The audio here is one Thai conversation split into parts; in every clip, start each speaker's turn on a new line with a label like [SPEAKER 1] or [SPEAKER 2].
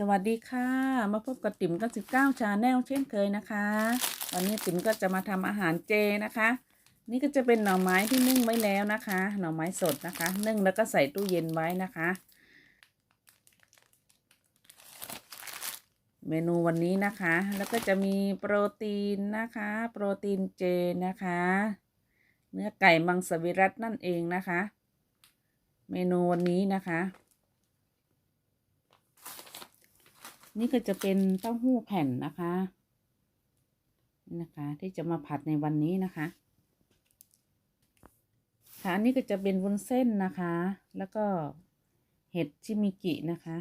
[SPEAKER 1] สวัสดีค่ะ มาพบกับติ๋มกับสิบเก้าชาแนลเช่นเคยนะคะ วันนี้ติ๋มก็จะมาทำอาหารเจนะคะ นี่ก็จะเป็นหน่อไม้ที่นึ่งไว้แล้วนะคะ หน่อไม้สดนะคะ นึ่งแล้วก็ใส่ตู้เย็นไว้นะคะ เมนูวันนี้นะคะ แล้วก็จะมีโปรตีนนะคะ โปรตีนเจนะคะ เนื้อไก่มังสวิรัตนั่นเองนะคะ เมนูวันนี้นะคะ นี่ก็จะเป็นเต้าหู้แผ่นนะคะนี่นะคะ ที่จะมาผัดในวันนี้นะคะ ค่ะอันนี้ก็จะเป็นวุ้นเส้นนะคะ แล้วก็เห็ดชิมิกินะคะ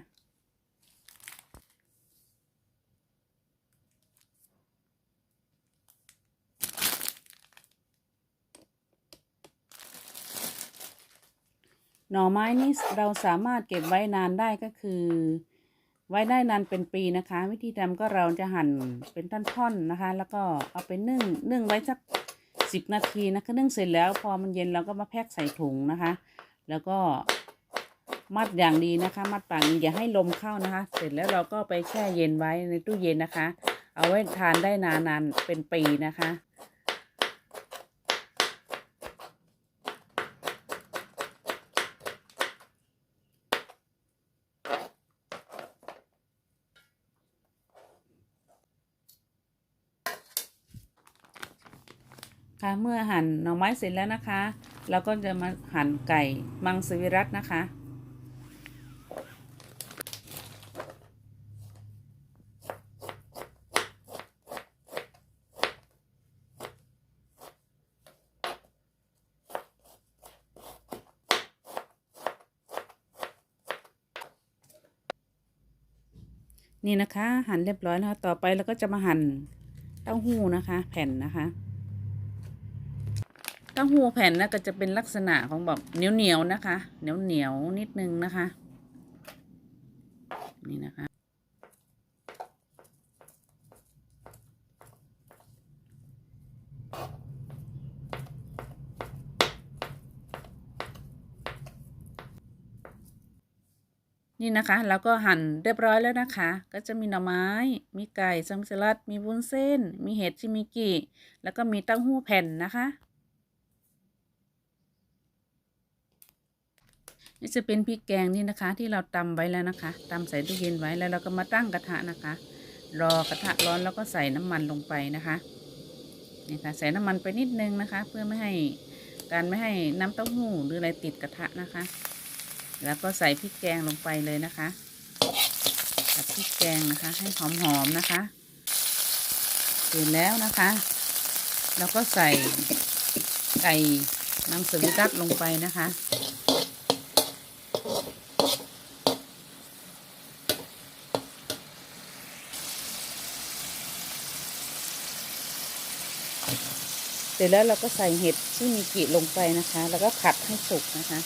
[SPEAKER 1] หน่อไม้นี่เราสามารถเก็บไว้นานได้ก็คือ ไว้ได้นานเป็นปีนะคะ วิธีทำก็เราจะหั่นเป็นท่อนๆนะคะ แล้วก็เอาไปนึ่งนึ่งไว้สักสิบนาทีนะคะนึ่งเสร็จแล้วพอมันเย็นเราก็มาแพ็คใส่ถุงนะคะ แล้วก็มัดอย่างดีนะคะ มัดปากอย่าให้ลมเข้านะคะ เสร็จแล้วเราก็ไปแช่เย็นไว้ในตู้เย็นนะคะ เอาไว้ทานได้นานๆเป็นปีนะคะ ค่ะเมื่อหั่นหน่อไม้เสร็จแล้วนะคะเราก็จะมาหั่นไก่มังสวิรัตนะคะ นี่นะคะหั่นเรียบร้อยนะคะ ต่อไปเราก็จะมาหั่นเต้าหู้นะคะ แผ่นนะคะ เต้าหู้แผ่นนะก็จะเป็นลักษณะของแบบเหนียวเหนียวนะคะ เหนียวเหนียวนิดนึงนะคะ นี่นะคะ นี่นะคะแล้วก็หั่นเรียบร้อยแล้วนะคะ ก็จะมีหน่อไม้ มีไก่ซัมสลัด มีวุ้นเส้น มีเห็ดชิมิกิ แล้วก็มีเต้าหู้แผ่นนะคะ นี่จะเป็นพริกแกงนี่นะคะ ที่เราตำไว้แล้วนะคะตำใส่ตู้เย็นไว้แล้วเราก็มาตั้งกระทะนะคะ รอกระทะร้อนแล้วก็ใส่น้ำมันลงไปนะคะนี่ค่ะใส่น้ำมันไปนิดนึงนะคะ เพื่อไม่ให้การไม่ให้น้ำเต้าหู้หรืออะไรติดกระทะนะคะ แล้วก็ใส่พริกแกงลงไปเลยนะคะผัดพริกแกงนะคะ ให้หอมๆนะคะเสร็จแล้วนะคะ แล้วก็ใส่ไก่น้ำสวิรัตลงไปนะคะ เสร็จแล้วเราก็ใส่เห็ดที่มีกิลงไปนะคะ แล้วก็ผัดให้สุกนะคะ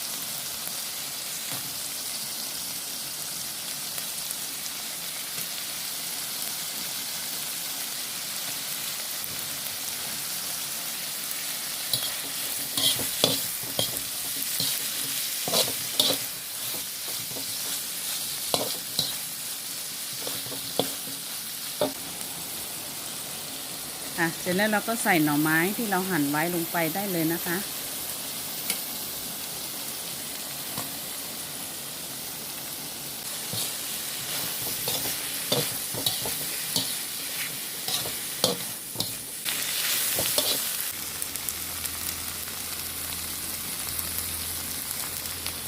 [SPEAKER 1] ค่ะเสร็จแล้วเราก็ใส่หน่อไม้ที่เราหั่นไว้ลงไปได้เลยนะคะ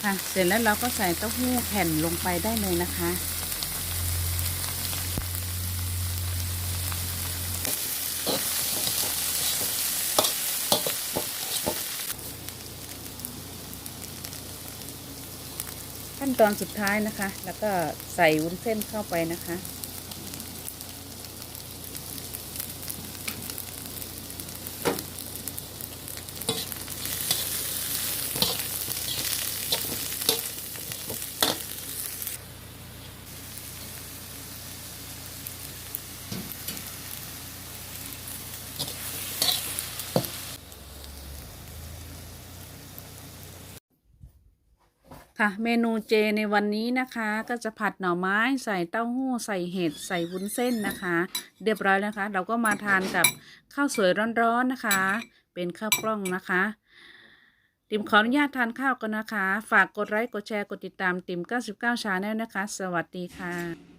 [SPEAKER 1] ค่ะเสร็จแล้วเราก็ใส่เต้าหู้แผ่นลงไปได้เลยนะคะ นตอนสุดท้ายนะคะ แล้วก็ใส่วุ้นเส้นเข้าไปนะคะ ค่ะเมนูเจในวันนี้นะคะก็จะผัดหน่อไม้ใส่เต้าหู้ใส่เห็ดใส่วุ้นเส้นนะคะ เรียบร้อยแล้วนะคะเราก็มาทานกับข้าวสวยร้อนๆนะคะ เป็นข้าวกล้องนะคะติมขออนุญาตทานข้าวกันนะคะ ฝากกดไลค์กดแชร์กดติดตามติม 99ชาแนลนะคะ สวัสดีค่ะ